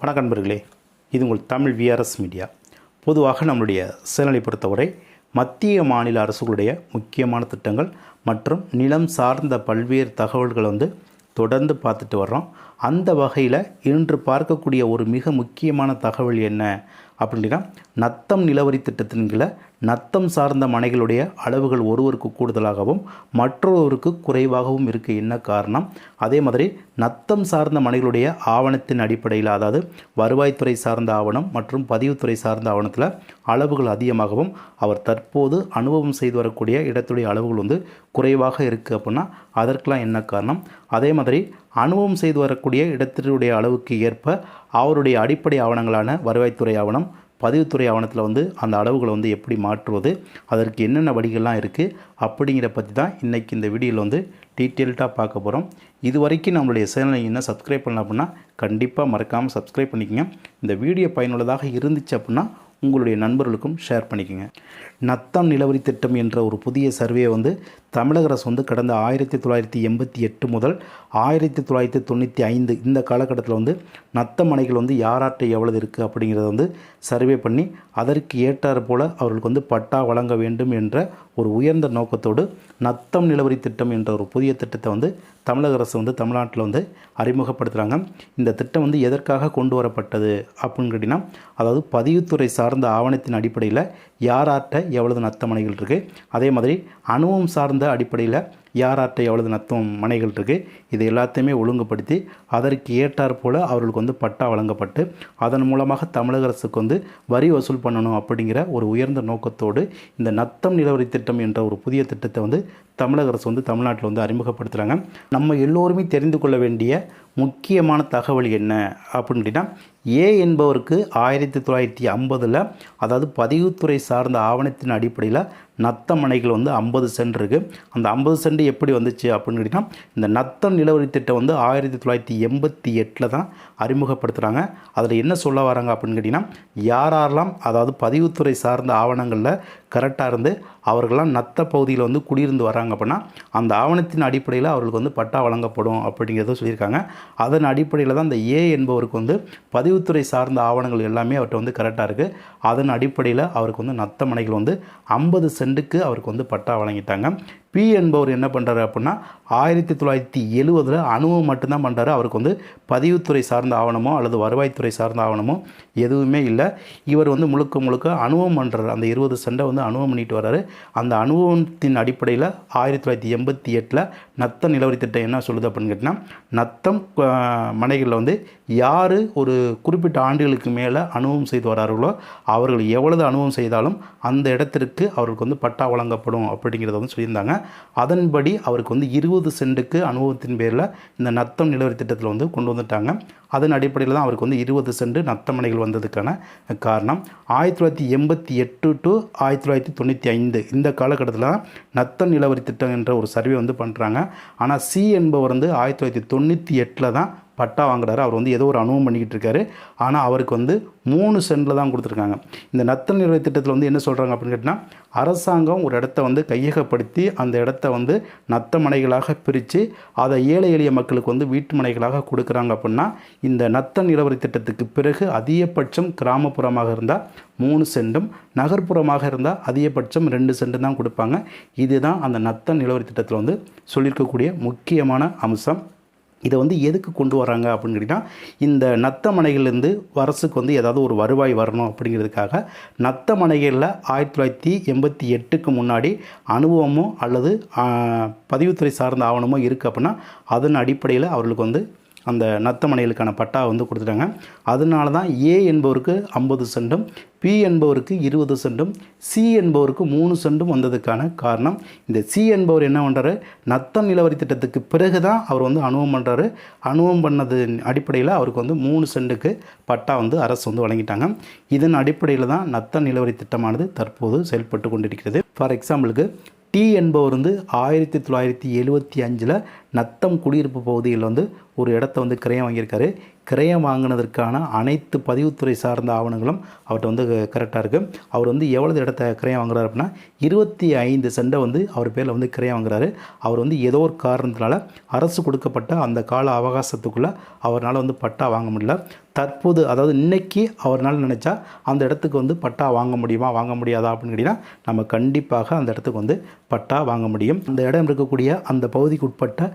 வணக்கம் நண்பர்களே. இது உங்கள் தமிழ் விஆர்எஸ் மீடியா பொதுவாக நம்மளுடைய சேனலை பொறுத்தவரை மத்திய மாநில அரசுகளுடைய முக்கியமான திட்டங்கள் மற்றும் நிலம் சார்ந்த பல்வேறு தகவல்களை வந்து தொடர்ந்து பார்த்துட்டு வர்றோம். அந்த வகையில் இன்று பார்க்கக்கூடிய ஒரு மிக முக்கியமான தகவல் என்ன? அப்படின்னா நத்தம் நிலவரி திட்டத்தின் கீழே நத்தம் சார்ந்த மனைகளுடைய அளவுகள் ஒருவருக்கு கூடுதலாகவும் மற்றொருவருக்கு குறைவாகவும் இருக்க. என்ன காரணம்? அதே மாதிரி நத்தம் சார்ந்த மனைகளுடைய ஆவணத்தின் அடிப்படையில் அதாவது வருவாய்த்துறை சார்ந்த ஆவணம் மற்றும் பதிவுத்துறை சார்ந்த ஆவணத்தில் அளவுகள் அதிகமாகவும் அவர் தற்போது அனுபவம் செய்து வரக்கூடிய இடத்துடைய அளவுகள் வந்து குறைவாக இருக்குது அப்படின்னா அதற்கெலாம் என்ன காரணம்? அதே மாதிரி அனுபவம் செய்து வரக்கூடிய இடத்தினுடைய அளவுக்கு ஏற்ப அவருடைய அடிப்படை ஆவணங்களான வருவாய்த்துறை ஆவணம் பதிவுத்துறை ஆவணத்தில் வந்து அந்த அளவுகளை வந்து எப்படி மாற்றுவது அதற்கு என்னென்ன வழிகள்லாம் இருக்குது அப்படிங்கிற பற்றி தான் இன்றைக்கி இந்த வீடியோவில் வந்து டீட்டெயில்டாக பார்க்க போகிறோம் இது வரைக்கும் நம்மளுடைய சேனலை என்ன சப்ஸ்கிரைப் பண்ணல அப்படின்னா கண்டிப்பாக மறக்காமல் சப்ஸ்கிரைப் பண்ணிக்கங்க. இந்த வீடியோ பயனுள்ளதாக இருந்துச்சு அப்படின்னா உங்களுடைய நண்பர்களுக்கும் ஷேர் பண்ணிக்கோங்க. நத்தம் நிலவரி திட்டம் என்ற ஒரு புதிய சர்வே வந்து தமிழக அரசு வந்து கடந்த ஆயிரத்தி தொள்ளாயிரத்தி எண்பத்தி எட்டு முதல் ஆயிரத்தி தொள்ளாயிரத்தி தொண்ணூற்றி ஐந்து இந்த காலகட்டத்தில் வந்து நத்த மனைகள் வந்து யாராட்ட எவ்வளவு இருக்குது அப்படிங்கிறத வந்து சர்வே பண்ணி அதற்கு ஏற்றாறு போல் அவர்களுக்கு வந்து பட்டா வழங்க வேண்டும் என்ற ஒரு உயர்ந்த நோக்கத்தோடு நத்தம் நிலவரி திட்டம் என்ற ஒரு புதிய திட்டத்தை வந்து தமிழக அரசு வந்து தமிழ்நாட்டில் வந்து அறிமுகப்படுத்துகிறாங்க இந்த திட்டம் வந்து எதற்காக கொண்டு வரப்பட்டது அப்படின்னு கேட்டிங்கன்னா அதாவது பதிவுத்துறை சார்ந்த ஆவணத்தின் அடிப்படையில் யாராட்ட எவ்வளவு நத்த மனைகள் இருக்குது அதே மாதிரி அனுபவம் சார்ந்த அடிப்படையில் யாராட்ட எவ்வளவு நத்தம் மனைகள் இருக்குது இது எல்லாத்தையுமே ஒழுங்குபடுத்தி அதற்கு ஏற்றாற் போல் அவர்களுக்கு வந்து பட்டா வழங்கப்பட்டு அதன் மூலமாக தமிழக அரசுக்கு வந்து வரி வசூல் பண்ணணும் அப்படிங்கிற ஒரு உயர்ந்த நோக்கத்தோடு இந்த நத்தம் நிலவரி திட்டம் என்ற ஒரு புதிய திட்டத்தை வந்து தமிழக அரசு வந்து தமிழ்நாட்டில் வந்து அறிமுகப்படுத்துகிறாங்க நம்ம எல்லோருமே தெரிந்து கொள்ள வேண்டிய முக்கியமான தகவல் என்ன அப்படின்னு கேட்டிங்கன்னா ஏ என்பவருக்கு ஆயிரத்தி தொள்ளாயிரத்தி ஐம்பதில் அதாவது பதிவுத்துறை சார்ந்த ஆவணத்தின் அடிப்படையில் நத்த மனைகள் வந்து ஐம்பது சென்ட் இருக்குது அந்த ஐம்பது சென்ட் எப்படி வந்துச்சு அப்படின்னு கேட்டிங்கன்னா இந்த நத்தம் நிலவரி திட்டம் வந்து ஆயிரத்தி தொள்ளாயிரத்தி எண்பத்தி எட்டில் தான் அறிமுகப்படுத்துகிறாங்க அதில் என்ன சொல்ல வராங்க அப்படின்னு கேட்டிங்கன்னா யாரெல்லாம் அதாவது பதிவுத்துறை சார்ந்த ஆவணங்களில் கரெக்டாக இருந்து அவர்கள்லாம் நத்த பகுதியில் வந்து குடியிருந்து வராங்க அப்படின்னா அந்த ஆவணத்தின் அடிப்படையில் அவர்களுக்கு வந்து பட்டா வழங்கப்படும் அப்படிங்கிறத சொல்லியிருக்காங்க. அதன் அடிப்படையில் தான் இந்த ஏ என்பவருக்கு வந்து பதிவுத்துறை சார்ந்த ஆவணங்கள் எல்லாமே அவர்கிட்ட வந்து கரெக்டாக இருக்குது அதன் அடிப்படையில் அவருக்கு வந்து நத்த மனைகள் வந்து ஐம்பது சென்ட்டுக்கு அவருக்கு வந்து பட்டா வழங்கிட்டாங்க. பி என்பவர் என்ன பண்ணுறாரு அப்படின்னா ஆயிரத்தி தொள்ளாயிரத்தி எழுவதில் அனுபவம் மட்டும்தான் பண்ணுறாரு அவருக்கு வந்து பதிவுத்துறை சார்ந்த ஆவணமோ அல்லது வருவாய்த்துறை சார்ந்த ஆவணமோ எதுவுமே இல்லை. இவர் வந்து முழுக்க முழுக்க அனுபவம் பண்ணுறாரு அந்த இருபது சண்டை வந்து அனுபவம் பண்ணிட்டு வர்றாரு. அந்த அனுபவத்தின் அடிப்படையில் ஆயிரத்தி தொள்ளாயிரத்தி எண்பத்தி எட்டில் நத்தம் நிலவரி திட்டம் என்ன சொல்லுது அப்படின்னு கேட்டிங்கன்னா நத்தம் மனைகளில் வந்து யார் ஒரு குறிப்பிட்ட ஆண்டுகளுக்கு மேலே அனுபவம் செய்து வரார்களோ அவர்கள் எவ்வளவு அனுபவம் செய்தாலும் அந்த இடத்திற்கு அவர்களுக்கு வந்து பட்டா வழங்கப்படும் அப்படிங்கிறத வந்து சொல்லியிருந்தாங்க. அதன்படி அவருக்கு வந்து இருபது சென்ட்டுக்கு அனுபவத்தின் பேரில் இந்த நத்தம் நிலவரி திட்டத்தில் வந்து கொண்டு வந்துட்டாங்க. அதன் அடிப்படையில் தான் அவருக்கு வந்து இருபது சென்ட் நத்தமனைகள் வந்ததுக்கான காரணம். ஆயிரத்தி தொள்ளாயிரத்தி எண்பத்தி எட்டு டு ஆயிரத்தி தொள்ளாயிரத்தி தொண்ணூற்றி ஐந்து இந்த காலகட்டத்தில் தான் நத்தம் நிலவரி திட்டம் என்ற ஒரு சர்வே வந்து பண்ணுறாங்க ஆனால் சி என்பவர் வந்து ஆயிரத்தி தொள்ளாயிரத்தி தொண்ணூற்றி எட்டில் தான் பட்டா வாங்குறாரு. அவர் வந்து ஏதோ ஒரு அனுபவம் பண்ணிக்கிட்டு இருக்காரு. ஆனால் அவருக்கு வந்து மூணு சென்டில் தான் கொடுத்துருக்காங்க. இந்த நத்தல் நிறுவன திட்டத்தில் வந்து என்ன சொல்கிறாங்க அப்படின்னு கேட்டிங்கன்னா அரசாங்கம் ஒரு இடத்த வந்து கையகப்படுத்தி அந்த இடத்த வந்து நத்த மனைகளாக பிரித்து அதை ஏழை எளிய மக்களுக்கு வந்து வீட்டு மனைகளாக கொடுக்குறாங்க அப்படின்னா இந்த நத்த நிலவரி திட்டத்துக்கு பிறகு அதிகபட்சம் கிராமப்புறமாக இருந்தால் மூணு சென்டும் நகர்ப்புறமாக இருந்தால் அதிகபட்சம் ரெண்டு சென்டும் தான் கொடுப்பாங்க. இதுதான் அந்த நத்த நிலவரி திட்டத்தில் வந்து சொல்லியிருக்கக்கூடிய முக்கியமான அம்சம். இதை வந்து எதுக்கு கொண்டு வராங்க அப்படின்னு கேட்டிங்கன்னா இந்த நத்தமனைகள்லேருந்து வரசுக்கு அரசுக்கு வந்து ஏதாவது ஒரு வருவாய் வரணும் அப்படிங்கிறதுக்காக நத்தமனைகளில் ஆயிரத்தி தொள்ளாயிரத்தி எண்பத்தி எட்டுக்கு முன்னாடி அனுபவமோ அல்லது பதிவுத்துறை சார்ந்த ஆவணமோ இருக்குது அப்படின்னா அதன் அடிப்படையில் அவர்களுக்கு வந்து அந்த நத்தமனைகளுக்கான பட்டா வந்து கொடுத்துட்டாங்க. அதனால தான் ஏ என்பவருக்கு ஐம்பது சென்டும் பி என்பவருக்கு இருபது சென்டும் சி என்பவருக்கு மூணு சென்டும் வந்ததுக்கான காரணம். இந்த சி என்பவர் என்ன பண்ணுறாரு நத்தம் நிலவரி திட்டத்துக்கு பிறகு தான் அவர் வந்து அனுபவம் பண்ணுறாரு அனுபவம் பண்ணது அடிப்படையில் அவருக்கு வந்து மூணு சென்ட்டுக்கு பட்டா வந்து அரசு வந்து வழங்கிட்டாங்க. இதன் அடிப்படையில் தான் நத்த நிலவரி திட்டமானது தற்போது செயல்பட்டு கொண்டிருக்கிறது. ஃபார் எக்ஸாம்பிளுக்கு டி என்பவர் வந்து ஆயிரத்தி தொள்ளாயிரத்தி எழுபத்தி அஞ்சில் நத்தம் குடியிருப்பு பகுதியில் வந்து ஒரு இடத்த வந்து கிரயம் வாங்கியிருக்காரு. கிரயம் வாங்கினதற்கான அனைத்து பதிவுத்துறை சார்ந்த ஆவணங்களும் அவர்கிட்ட வந்து கரெக்டாக இருக்குது அவர் வந்து எவ்வளவு இடத்த கிரயம் வாங்குறாரு அப்படின்னா இருபத்தி ஐந்து செண்டை வந்து அவர் பேரில் வந்து கிரயம் வாங்குறாரு. அவர் வந்து ஏதோ ஒரு காரணத்தினால அரசு கொடுக்கப்பட்ட அந்த கால அவகாசத்துக்குள்ளே அவரால் வந்து பட்டா வாங்க முடியல. தற்போது அதாவது இன்னைக்கு அவரால் நினச்சா அந்த இடத்துக்கு வந்து பட்டா வாங்க முடியுமா வாங்க முடியாதா அப்படின்னு கேட்டிங்கன்னா நம்ம கண்டிப்பாக அந்த இடத்துக்கு வந்து பட்டா வாங்க முடியும். அந்த இடம் இருக்கக்கூடிய அந்த பகுதிக்கு உட்பட்ட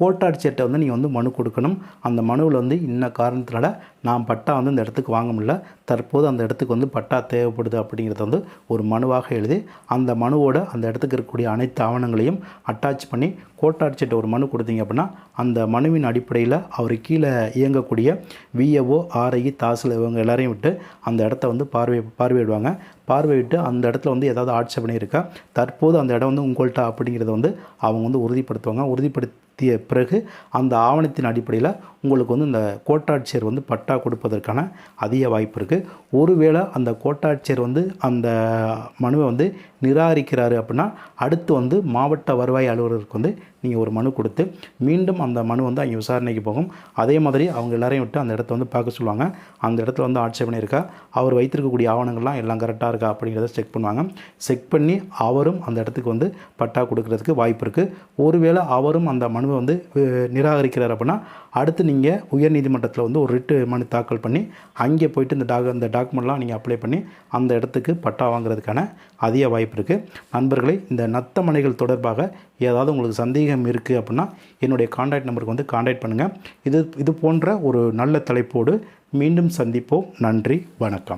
கோட்டாட்சியர்கிட்ட வந்து நீங்கள் வந்து மனு கொடுக்கணும். அந்த மனுவில் வந்து இன்ன காரணத்தினால நான் பட்டா வந்து அந்த இடத்துக்கு வாங்க முடியல. தற்போது அந்த இடத்துக்கு வந்து பட்டா தேவைப்படுது அப்படிங்கிறத வந்து ஒரு மனுவாக எழுதி அந்த மனுவோட அந்த இடத்துக்கு இருக்கக்கூடிய அனைத்து ஆவணங்களையும் அட்டாச் பண்ணி கோட்டாட்சியர்கிட்ட ஒரு மனு கொடுத்தீங்க அப்படின்னா அந்த மனுவின் அடிப்படையில் அவர் கீழே இயங்கக்கூடிய விஏஓ ஆர்ஐ தாசில் இவங்க எல்லாரையும் விட்டு அந்த இடத்த வந்து பார்வை பார்வையிடுவாங்க. பார்வையிட்டு அந்த இடத்துல வந்து ஏதாவது ஆட்சேபனை இருக்கா? தற்போது அந்த இடம் வந்து உங்கள்கிட்ட அப்படிங்கிறத வந்து அவங்க வந்து உறுதிப்படுத்துவாங்க. உறுதிப்படுத்திய பிறகு அந்த ஆவணத்தின் அடிப்படையில் உங்களுக்கு வந்து இந்த கோட்டாட்சியர் வந்து பட்டா கொடுப்பதற்கான அதிக வாய்ப்பு இருக்குது ஒருவேளை அந்த கோட்டாட்சியர் வந்து அந்த மனுவை வந்து நிராகரிக்கிறாரு அப்படின்னா அடுத்து வந்து மாவட்ட வருவாய் அலுவலருக்கு வந்து நீங்கள் ஒரு மனு கொடுத்து மீண்டும் அந்த மனு வந்து அங்கே விசாரணைக்கு போகும். அதே மாதிரி அவங்க எல்லாரையும் விட்டு அந்த இடத்த வந்து பார்க்க சொல்லுவாங்க. அந்த இடத்துல வந்து ஆட்சேபனை இருக்கா? அவர் வைத்திருக்கக்கூடிய ஆவணங்கள்லாம் எல்லாம் கரெக்டாக இருக்கா அப்படிங்கிறத செக் பண்ணுவாங்க. செக் பண்ணி அவரும் அந்த இடத்துக்கு வந்து பட்டா கொடுக்கறதுக்கு வாய்ப்பு இருக்குது ஒருவேளை அவரும் அந்த மனுவை வந்து நிராகரிக்கிறார் அப்படின்னா அடுத்து நீங்கள் உயர்நீதிமன்றத்தில் வந்து ஒரு ரிட்டு மனு தாக்கல் பண்ணி அங்கே போயிட்டு இந்த டாக் இந்த டாக்குமெண்ட்லாம் நீங்கள் அப்ளை பண்ணி அந்த இடத்துக்கு பட்டா வாங்குறதுக்கான அதிக வாய்ப்பு இருக்குது நண்பர்களை இந்த நத்த மனைகள் தொடர்பாக ஏதாவது உங்களுக்கு சந்தேகம் இருக்குது அப்படின்னா என்னுடைய காண்டாக்ட் நம்பருக்கு வந்து காண்டாக்ட் பண்ணுங்கள் இது இது போன்ற ஒரு நல்ல தலைப்போடு மீண்டும் சந்திப்போம். நன்றி வணக்கம்.